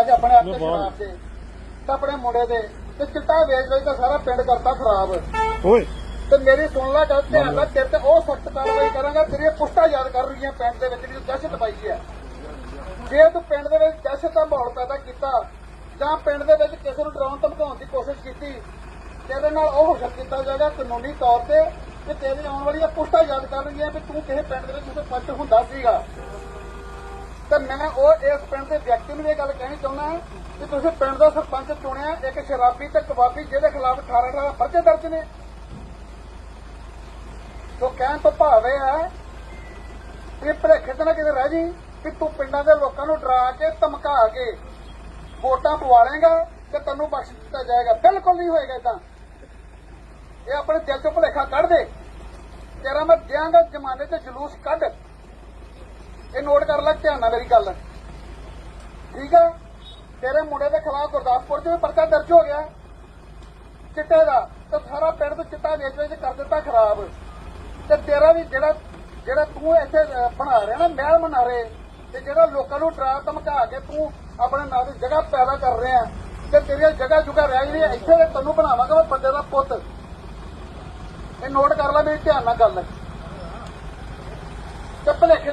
ਅੱਜ ਆਪਣੇ ਆਪ ਤੇ ਸ਼ਰਾਬ ਦੇ ਤੇ ਆਪਣੇ ਮੁੰਡੇ ਦੇ ਤੇ ਚਿੱਟਾ ਵੇਚ ਵੇਚ ਤਾਂ ਸਾਰਾ ਪਿੰਡ ਕਰਤਾ ਖਰਾਬ। ਓਏ। ਤੇ ਮੇਰੀ ਸੁਣ ਲੈ ਗੱਲ ਧਿਆਨ ਨਾਲ ਤੇਰੇ ਤੇ ਉਹ ਸਖਤ ਕਾਰਵਾਈ ਕਰਾਂਗਾ ਤੇਰੀਆਂ ਪੁਸ਼ਤਾ ਯਾਦ ਕਰ ਰਹੀਆਂ ਪਿੰਡ ਦੇ ਵਿੱਚ ਜਿਹੜੀ ਦਹਿਸ਼ਤ ਪਾਈ ਹੈ। ਜੇ ਤੂੰ ਪਿੰਡ ਦੇ ਵਿੱਚ ਦਹਿਸ਼ਤ ਦਾ ਮਾਹੌਲ ਪੈਦਾ ਕੀਤਾ ਜਾਂ ਪਿੰਡ ਦੇ ਵਿੱਚ ਕਿਸੇ ਨੂੰ ਡਰਾਉਣ ਧਮਕਾਉਣ ਦੀ ਕੋਸ਼ਿਸ਼ ਕੀਤੀ ਤੇਰੇ ਨਾਲ ਉਹ ਹੁਕਮ ਕੀਤਾ ਜਾਏਗਾ ਕਾਨੂੰਨੀ ਤੌਰ ਤੇ ਕਿ ਤੇਰੀ ਆਉਣ ਵਾਲੀਆਂ ਪੁਸ਼ਤਾ ਯਾਦ ਕਰ ਰਹੀਆਂ ਵੀ ਤੂੰ ਕਿਸੇ ਪਿੰਡ ਦੇ ਵਿੱਚ ਕਿਸੇ ਪੰਚ ਹੁੰਦਾ ਸੀਗਾ। ਤੇ ਮੈਂ ਉਹ ਇਸ ਪਿੰਡ ਦੇ ਵਿਅਕਤੀ ਨੂੰ ਇਹ ਗੱਲ ਕਹਿਣੀ ਚਾਹੁੰਦਾ ਹਾਂ ਕਿ ਤੁਸੀਂ ਪਿੰਡ ਦਾ ਸਰਪੰਚ ਚੁਣਿਆ, ਇੱਕ ਸ਼ਰਾਬੀ ਤੇ ਕਬਾਬੀ ਜਿਹਦੇ ਖਿਲਾਫ 18 18 ਪਰਚੇ ਦਰਜ ਨੇ। ਸੋ ਕਹਿਣ ਤੋਂ ਭਾਵ ਇਹ ਹੈ ਕਿ ਭਲੇਖੇ ਤੇ ਨਾ ਕਿਤੇ ਰਹਿ ਜੀ ਕਿ ਤੂੰ ਪਿੰਡਾਂ ਦੇ ਲੋਕਾਂ ਨੂੰ ਡਰਾ ਕੇ, ਧਮਕਾ ਕੇ ਵੋਟਾਂ ਪਵਾ ਲੇਗਾ ਤੇ ਤੈਨੂੰ ਬਖਸ਼ ਦਿੱਤਾ ਜਾਏਗਾ। ਬਿਲਕੁਲ ਨਹੀਂ ਹੋਏਗਾ ਇਦਾਂ ਇਹ ਆਪਣੇ ਦਿਲ ਚੋਂ ਭੁਲੇਖਾ ਕੱਢ ਦੇ। ਤੇਰਾ ਮੈਂ ਦਿਆਂਗਾ ਜ਼ਮਾਨੇ 'ਚ ਜਲੂਸ ਕੱਢ। ਇਹ ਨੋਟ ਕਰ ਲੈ, ਧਿਆਨ ਨਾਲ ਮੇਰੀ ਗੱਲ। ਠੀਕ ਹੈ ਤੇਰੇ ਮੁੰਡੇ ਦੇ ਖਿਲਾਫ ਗੁਰਦਾਸਪੁਰ 'ਚ ਵੀ ਪਰਚਾ ਦਰਜ ਹੋ ਗਿਆ। ਚਿੱਟੇ ਦਾ। ਤੇ ਸਾਰਾ ਪਿੰਡ ਤੋਂ ਚਿੱਟਾ ਵੇਚ ਵੇਚ ਕਰ ਦਿੱਤਾ ਖਰਾਬ। ਤੇ ਤੇਰਾ ਵੀ ਜਿਹੜਾ ਜਿਹੜਾ ਤੂੰ ਇੱਥੇ ਬਣਾ ਰਿਹਾ ਨਾ, ਮਹਿਲ ਮਨਾਰੇ, ਤੇ ਜਿਹੜਾ ਲੋਕਾਂ ਨੂੰ ਡਰਾ ਧਮਕਾ ਕੇ ਤੂੰ ਆਪਣੇ ਨਾਂ ਦੀ ਜਗ੍ਹਾ ਪੈਦਾ ਕਰ ਰਿਹਾ ਤੇ ਤੇਰੀਆਂ ਜਗ੍ਹਾ ਜੁਗਾ ਰਹਿ ਜਿਹੜੀ ਇੱਥੇ ਤੇ ਤੈਨੂੰ ਬਣਾਵਾਂਗਾ ਮੈਂ ਬੰਦੇ ਦਾ ਪੁੱਤ। ਇਹ ਨੋਟ ਕਰ ਲੈ ਮੇਰੀ ਧਿਆਨ ਨਾਲ ਗੱਲ। ਤੇ ਭਲੇਖੇ